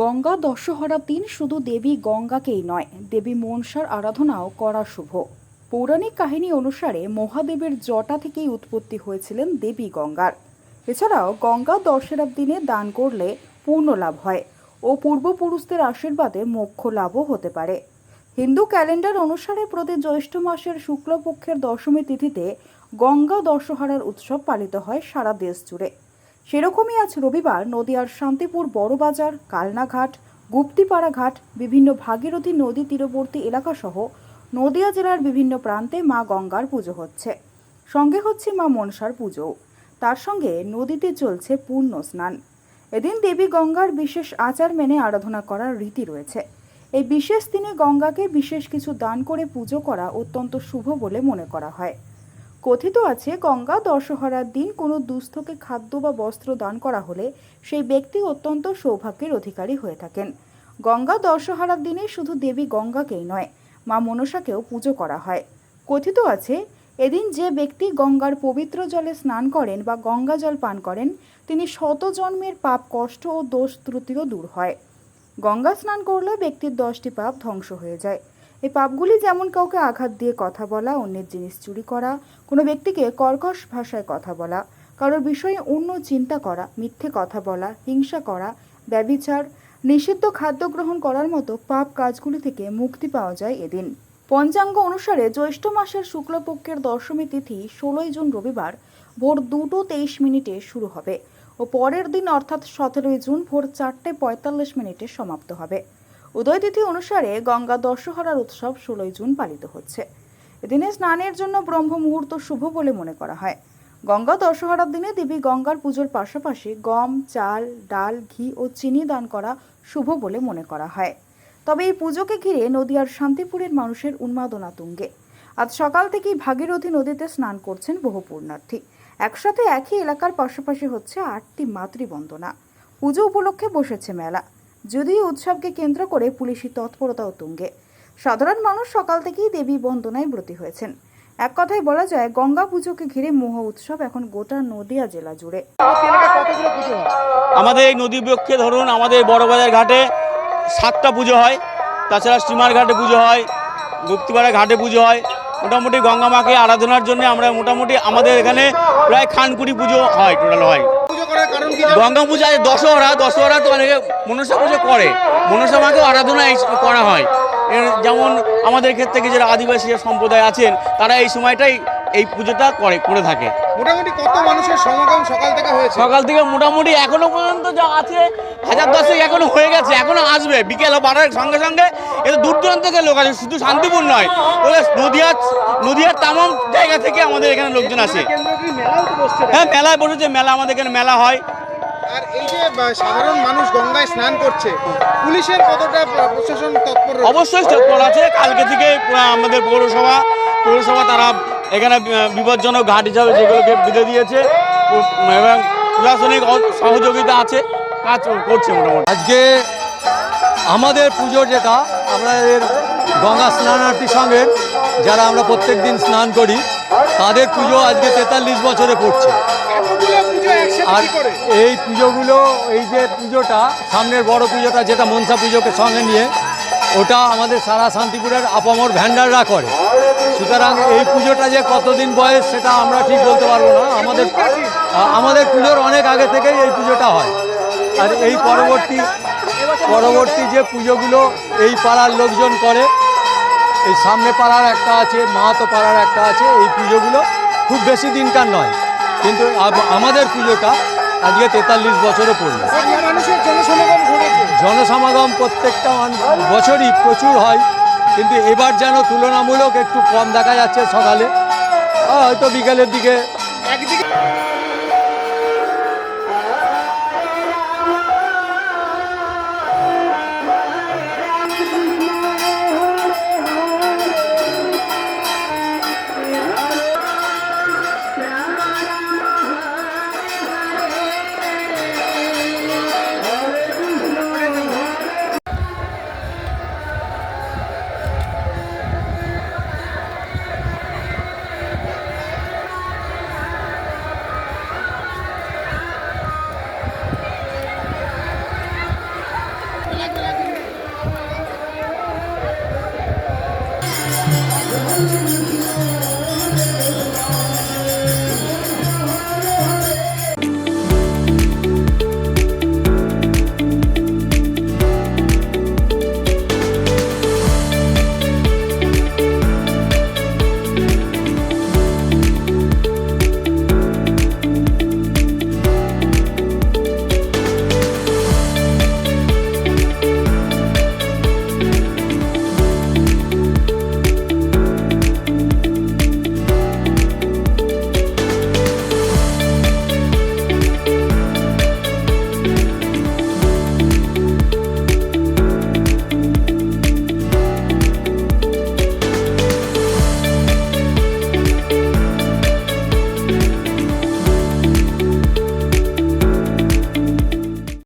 গঙ্গা দশহরা দিন শুধু দেবী গঙ্গাকেই নয়, দেবী মনসার আরাধনাও করা শুভ। পৌরাণিক কাহিনী অনুসারে মহাদেবের জটা থেকেই উৎপত্তি হয়েছিলেন দেবী গঙ্গার। এছাড়াও গঙ্গা দশেরার দিনে দান করলে পূর্ণ লাভ হয় ও পূর্বপুরুষদের আশীর্বাদে মোক্ষ লাভও হতে পারে। হিন্দু ক্যালেন্ডার অনুসারে প্রতি জ্যৈষ্ঠ মাসের শুক্লপক্ষের দশমী তিথিতে গঙ্গা দশহরার উৎসব পালিত হয় সারা দেশ জুড়ে সেরকমই আজ রবিবার নদিয়ার শান্তিপুর বড়বাজার, কালনাঘাট, গুপ্তিপাড়া ঘাট, বিভিন্ন ভাগীরথী নদী তীরবর্তী এলাকাসহ নদিয়া জেলার বিভিন্ন প্রান্তে মা গঙ্গার পুজো হচ্ছে। সঙ্গে হচ্ছে মা মনসার পুজো তার সঙ্গে নদীতে চলছে পূর্ণ স্নান। এদিন দেবী গঙ্গার বিশেষ আচার মেনে আরাধনা করার রীতি রয়েছে। এই বিশেষ দিনে গঙ্গাকে বিশেষ কিছু দান করে পুজো করা অত্যন্ত শুভ বলে মনে করা হয়। কথিত আছে, গঙ্গা দশহরার দিন কোনো দুস্থকে খাদ্য বা বস্ত্র দান করা হলে সেই ব্যক্তি অত্যন্ত সৌভাগ্যের অধিকারী হয়ে থাকেন। গঙ্গা দশহরার দিনে শুধু দেবী গঙ্গাকেই নয়, মা মনসাকেও পুজো করা হয়। কথিত আছে, এদিন যে ব্যক্তি গঙ্গার পবিত্র জলে স্নান করেন বা গঙ্গা জল পান করেন, তিনি শত জন্মের পাপ, কষ্ট ও দোষ ত্রুটিও দূর হয়। গঙ্গা স্নান করলে ব্যক্তির দশটি পাপ ধ্বংস হয়ে যায়। এই পাপগুলি যেমন কাউকে আঘাত দিয়ে কথা বলা, অন্যের জিনিস চুরি করা, কোনো ব্যক্তিকে কর্কশ ভাষায় কথা বলা, কারোর বিষয়ে অন্য চিন্তা করা, মিথ্যে কথা বলা, হিংসা করা, ব্যবিচার, নিষিদ্ধ খাদ্য গ্রহণ করার মতো পাপ কাজগুলি থেকে মুক্তি পাওয়া যায় এদিন। পঞ্চাঙ্গ অনুসারে জ্যৈষ্ঠ মাসের শুক্লপক্ষের দশমী তিথি ষোলোই জুন রবিবার ভোর দুটো তেইশ মিনিটে শুরু হবে ও পরের দিন অর্থাৎ সতেরোই জুন ভোর চারটে পঁয়তাল্লিশ মিনিটে সমাপ্ত হবে। উদয় তিথি অনুসারে গঙ্গা দশহরার উৎসব ষোলোই জুন পালিত হচ্ছে। এদিনে স্নানের জন্য ব্রহ্ম মুহূর্ত শুভ বলে মনে করা হয়। গঙ্গা দশহরার দিনে দেবী গঙ্গার পুজোর পাশাপাশি গম, চাল, ডাল, ঘি ও চিনি দান করা শুভ বলে মনে করা হয়। তবে এই পুজোকে ঘিরে নদিয়ার শান্তিপুরের মানুষের উন্মাদনা তুঙ্গে। আজ সকাল থেকেই ভাগীরথী নদীতে স্নান করছেন বহু পুণ্যার্থী। একসাথে একই এলাকার পাশাপাশি হচ্ছে আটটি মাতৃবন্দনা। পুজো উপলক্ষে বসেছে মেলা। যদিও উৎসবকে কেন্দ্র করে পুলিশি তৎপরতাও তুঙ্গে। সাধারণ মানুষ সকাল থেকেই দেবী বন্দনায় ব্রতী হয়েছেন। এক কথায় বলা যায়, গঙ্গা পুজোকে ঘিরে মহা উৎসব এখন গোটা নদিয়া জেলা জুড়ে। আমাদের এই নদী বক্ষে ধরুন, আমাদের বড়বাজার ঘাটে সাতটা পুজো হয়, তাছাড়া স্টিমার ঘাটে পুজো হয় গুপ্তিপাড়া ঘাটে পুজো হয় মোটামুটি গঙ্গা মাকে আরাধনার জন্য আমরা মোটামুটি আমাদের এখানে প্রায় খানকুড়ি পুজো হয় টোটাল হয়। কারণ গঙ্গা পূজা আছে দশহরা দশহরা তো অনেকে মনসা পুজো করে। মনসা মাকেও আরাধনা করা হয়। যেমন আমাদের ক্ষেত্রে যারা আদিবাসী সম্প্রদায় আছেন তারা এই সময়টাই এই পুজোটা করে করে থাকে। মোটামুটি কত মানুষের সমাগম সকাল থেকে হয়েছে? সকাল থেকে মোটামুটি এখনও পর্যন্ত যা আছে হাজার দশেক এখনও হয়ে গেছে এখনও আসবে। বিকেল বাড়ার সঙ্গে সঙ্গে এটা দূর দূরান্ত থেকে লোক আছে শুধু শান্তিপুর নয় তবে নদিয়ার নদিয়ার তামাম জায়গা থেকে আমাদের এখানে লোকজন আসে। হ্যাঁ মেলায় বসেছে মেলা আমাদের এখানে মেলা হয়। আর এই যে সাধারণ মানুষ গঙ্গায় স্নান করছে পুলিশের কতটা প্রশাসন তৎপর অবশ্যই তৎপর আছে। কালকে থেকে আমাদের পৌরসভা পৌরসভা তারা এখানে বিপজ্জনক ঘাট হিসাবে যেগুলোকে বেঁধে দিয়েছে এবং প্রশাসনিক সহযোগিতা আছে কাজ করছে মোটামুটি। আজকে আমাদের পুজো যেটা আমাদের গঙ্গা স্নানার্থী সঙ্গের যারা আমরা প্রত্যেক দিন স্নান করি তাদের পুজো আজকে তেতাল্লিশ বছরে পড়ছে আর এই পুজোগুলো এই যে পুজোটা সামনের বড় পুজোটা যেটা মনসা পুজোকে সঙ্গে নিয়ে ওটা আমাদের সারা শান্তিপুরের আপামর ভ্যান্ডাররা করে। সুতরাং এই পুজোটা যে কতদিন বয়স সেটা আমরা ঠিক বলতে পারব না। আমাদের আমাদের পুজোর অনেক আগে থেকেই এই পুজোটা হয়। আর এই পরবর্তী পরবর্তী যে পুজোগুলো এই পাড়ার লোকজন করে এই সামনে পাড়ার একটা আছে মাহাতো পাড়ার একটা আছে এই পুজোগুলো খুব বেশি দিনকার নয়। কিন্তু আমাদের পুজোটা আজকে তেতাল্লিশ বছরে পড়ল জনসমাগম প্রত্যেকটা বছরই প্রচুর হয়। কিন্তু এবার যেন তুলনামূলক একটু কম দেখা যাচ্ছে সকালে। হয়তো বিকেলের দিকে। একদিকে